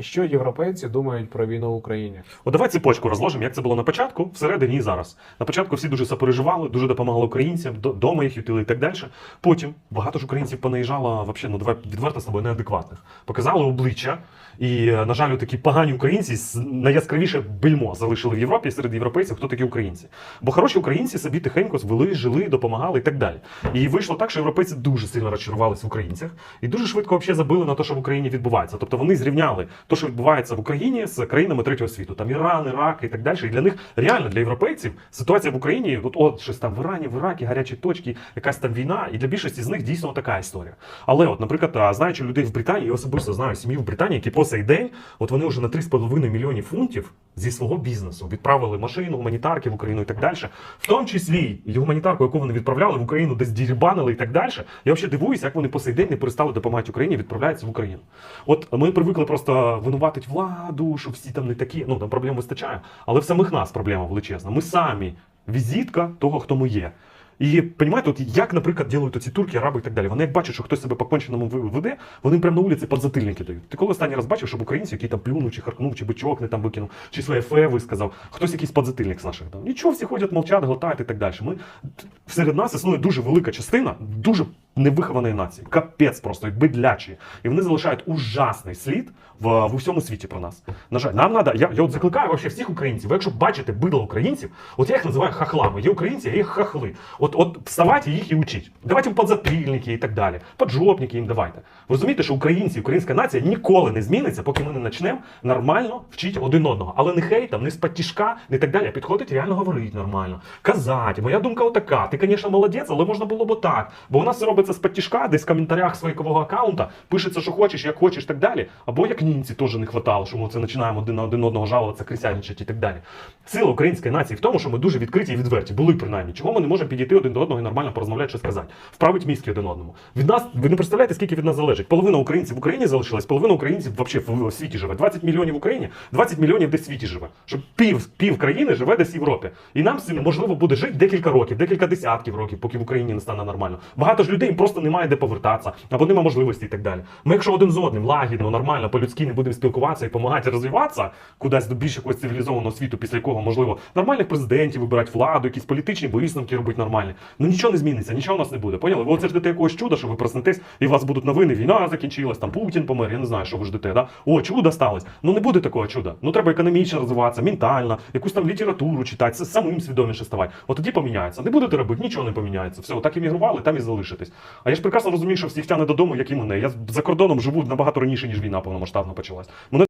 Що європейці думають про війну в Україні? От давай цепочку розложимо, як це було на початку, всередині і зараз. На початку всі дуже сопереживали, дуже допомагали українцям, до- дома їх ютили і так далі. Потім багато ж українців понаїжджало, вообще, ну давай відверто з тобою, неадекватних. Показали обличчя. І, е, на жаль, такі погані українці найяскравіше бельмо залишили в Європі серед європейців, хто такі українці. Бо хороші українці собі тихенько звели, жили, допомагали і так далі. І вийшло так, що європейці дуже сильно розчарувалися в українцях і дуже швидко взагалі забили на те, що в Україні відбувається. Тобто вони зрівняли те, що відбувається в Україні з країнами третього світу, там Іран, Ірак і так далі. І для них реально для європейців ситуація в Україні, от, от щось там в Ірані, в Іракі, гарячі точки, якась там війна, і для більшості з них дійсно така історія. Але, от, наприклад, знаючи людей в Британії, я особисто знаю сім'ї в Британії, які по цей день, от вони вже на 3,5 мільйонів фунтів зі свого бізнесу відправили машину, гуманітарки в Україну і так далі. В тому числі і гуманітарку, яку вони відправляли в Україну, десь дірбанили і так далі. Я взагалі дивуюся, як вони по цей день не перестали допомагати Україні, відправляються в Україну. От ми привикли просто винуватити владу, що всі там не такі. Ну там проблем вистачає, але в самих нас проблема величезна. Ми самі візитка того, хто ми є. І розумієте, от як, наприклад, ділають ці турки, араби і так далі. Вони як бачать, що хтось себе по конченому веде, вони прямо на вулиці подзатильники дають. Ти коли останній раз бачив, щоб українці, який там плюнув, чи харкнув, чи бичок не там викинув, чи своє фе висказав, хтось якийсь подзатильник з наших там. Нічого, всі ходять, мовчать, глотають і так далі. Ми серед нас існує дуже велика частина, дуже невихованої нації. Капець просто, бидлячі. І вони залишають ужасний слід в, в усьому світі про нас. На жаль, нам треба. Я, я от закликаю вообще всіх українців. Ви якщо бачите бидло українців, от я їх називаю хахлами. Є українці, а є хахли. От, от вставайте їх і учіть. Давайте їм подзапільники і так далі. Поджопники їм давайте. Ви розумієте, що українці, українська нація ніколи не зміниться, поки ми не почнемо нормально вчити один одного. Але не хейтом, не з патішка, не так далі. Підходить реально говорити нормально. Казати. Моя думка отака. Ти, звісно, молодець, але можна було б так. Бо у нас це робиться з патішка, десь в коментарях своєкового аккаунта пишеться, що хочеш, як хочеш, так далі. Або як німці теж не хватало, що ми це починаємо один на один одного жалуватися, крисяничати і так далі. Сила української нації в тому, що ми дуже відкриті і відверті, були принаймні. Чого ми не можемо підійти один до одного і нормально порозмовляти, що сказати, вправить мізки один одному. Від нас ви не представляєте, скільки від нас залежить. Половина українців в Україні залишилась, половина українців взагалі в світі живе. 20 мільйонів в Україні, 20 мільйонів десь в світі живе. Щоб пів, пів країни живе десь в Європі. І нам можливо буде жити декілька років, декілька десятків років, поки в Україні не стане нормально. Багато ж людей просто немає де повертатися, або немає можливості і так далі. Ми, якщо один з одним лагідно, нормально, по-людськи не будемо спілкуватися і допомагати розвиватися кудись до більш якогось цивілізованого світу, після якого можливо нормальних президентів вибирати владу, якісь політичні висновки робити нормальні. Ну нічого не зміниться, нічого у нас не буде. Поняли? Ви оце ждете якогось чуда, що ви проснетесь, і у вас будуть новини, війна закінчилась, там Путін помер, я не знаю, що ви ждете. Да? О, чудо сталося. Ну не буде такого чуда. Ну треба економічно розвиватися, ментально, якусь там літературу читати, самим свідоміше ставати. От тоді поміняється. Не будете робити, нічого не поміняється. Все, так іммігрували, там і залишитесь. А я ж прекрасно розумію, що всіх тягне додому, як і мене. Я за кордоном живу набагато раніше, ніж війна повномасштабно почалась.